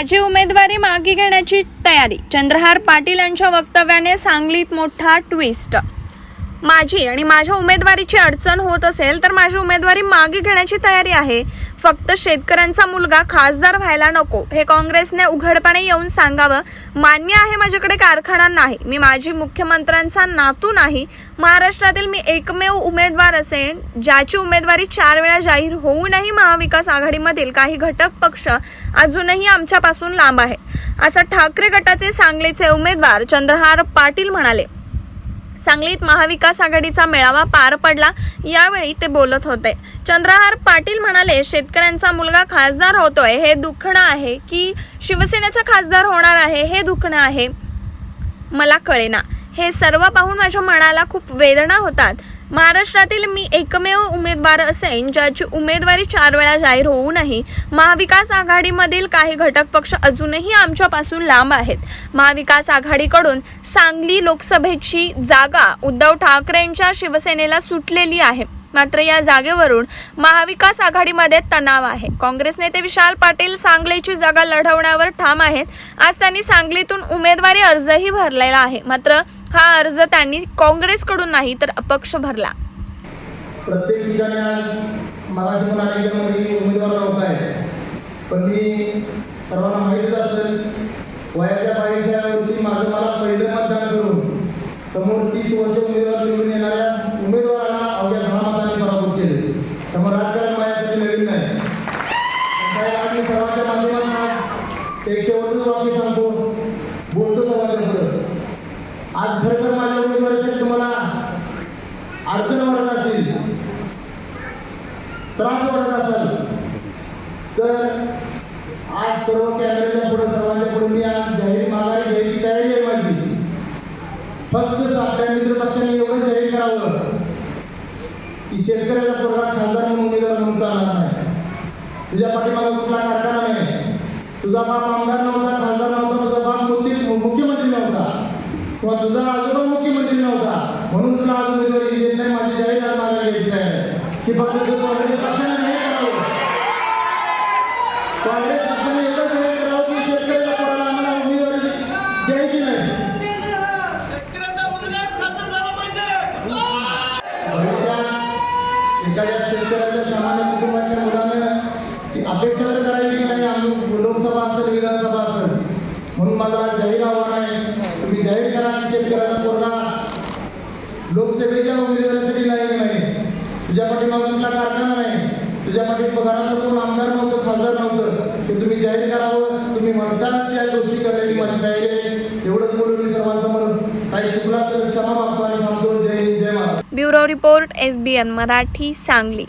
माझी उमेदवारी मागे घेण्याची तयारी. चंद्रहार पाटील यांच्या वक्तव्याने सांगलीत मोठा ट्विस्ट माझी आणि माझ्या उमेदवारीची अडचण होत असेल तर माझी उमेदवारी मागे घेण्याची तयारी आहे. फक्त शेतकऱ्यांचा मुलगा खासदार व्हायला नको. हे काँग्रेसने उघडपणे येऊन सांगावं. मान्य आहे माझ्याकडे कारखाना नाही. मी माजी मुख्यमंत्र्यांचा नातू नाही. महाराष्ट्रातील मी एकमेव उमेदवार असेन ज्याची उमेदवारी चार वेळा जाहीर होऊनही महाविकास आघाडीमधील काही घटक पक्ष अजूनही आमच्यापासून लांब आहे. असं ठाकरे गटाचे सांगलीचे उमेदवार चंद्रहार पाटील म्हणाले. सांगलीत महाविकास आघाडीचा मेळावा पार पडला यावेळी ते बोलत होते. चंद्रहार पाटील म्हणाले शेतकऱ्यांचा मुलगा खासदार होतोय हे दुखणं आहे की शिवसेनेचा खासदार होणार आहे हे दुखणं आहे? मला कळेना. हे सर्व पाहून माझ्या मनाला खूप वेदना होतात. महाराष्ट्रातील मी एकमेव उमेदवार असेन ज्याची उमेदवारी चार वेळा जाहीर होऊनही महाविकास आघाडीमधील काही घटक पक्ष अजूनही आमच्यापासून लांब आहेत. महाविकास आघाडीकडून सांगली लोकसभेची जागा उद्धव ठाकरेंच्या शिवसेनेला सुटलेली आहे. मात्र या जागेवरून महाविकास आघाडीमध्ये तणाव आहे. काँग्रेस नेते विशाल पाटील सांगलीची जागा लढवण्यावर ठाम आहेत. आज त्यांनी सांगलीतून उमेदवारी अर्जही भरलेला आहे. मात्र हा अर्ज त्यांनी काँग्रेसकडून नाही तर अपक्ष भरला. प्रत्येक ठिकाणी आज मगाशी पण उमेदवार नव्हता आहे पण मी सर्वांना माहितीच असेल वयाच्या बावीसव्या वर्षी माझं मला पहिलं मतदान करून समोर तीस वर्ष उमेदवार निवडून येणाऱ्या उमेदवाराला अवघ्या दहा मतांनी पराभूत केले. त्यामुळे राजकारण माझ्यासाठी नवीन नाही. सर्वांच्या माध्यमातून आज एक शेवटच वाक्य सांगतो. आज खरं तर माझ्या उमेदवारीसाठी तुम्हाला अडचण वाटत असेल त्रास वाटत असेल तर आज सर्व कॅमेऱ्याच्या पुढे सर्वांच्या पुढे मी आज जाहीर माघारी घ्यायची तयारी आहे माझी. फक्त आपल्या मित्र पक्षाने एवढं जाहीर करावं की शेतकऱ्याचा पोरगा खासदार म्हणून उमेदवार म्हणून चालणार नाही. तुझ्या पाठीमागे कुठला कारखाना नाही. तुझा बाप आमदार नव्हता खासदार नव्हता तुझा बाप मुख्यमंत्री नव्हता. किंवा तुझा आजोबा मुख्यमंत्री नव्हता म्हणून तुला आज उमेदवारी देत नाही माझी जाहीर आज मागे घ्यायची आहे की फक्त तुझं काँग्रेस पक्षाने नाही करावं. काँग्रेस पक्षाने एवढं जाहीर करावं की शेतकऱ्याच्या पोराला आम्हाला उमेदवारी द्यायची नाही. भविष्यात एखाद्या शेतकऱ्याच्या सामान्य कुटुंबातल्या मुलानं ती अपेक्षा तर करायची की नाही आम्ही लोकसभा असेल विधानसभा असेल म्हणून माझा आज जाहीर आव्हान आहे तुम्ही जाहीर करा की लोकसेवेच्या उमेदवारासाठी लोकसभेच्या नाही. नाही तुझ्या पाठीमाग कुठला कारखाना नाही. तुझ्या पाठी घरातलं कोण आमदार नव्हतं खासदार नव्हतं. ते तुम्ही जाहीर करावं. तुम्ही म्हणता त्या गोष्टी करण्याची माझी तयारी आहे एवढंच बोलून मी सर्वांसमोर काही चुकला तर क्षमा मागतो आणि थांबतो. जय जय Maharaj bureau report S B N Marathi Sangli.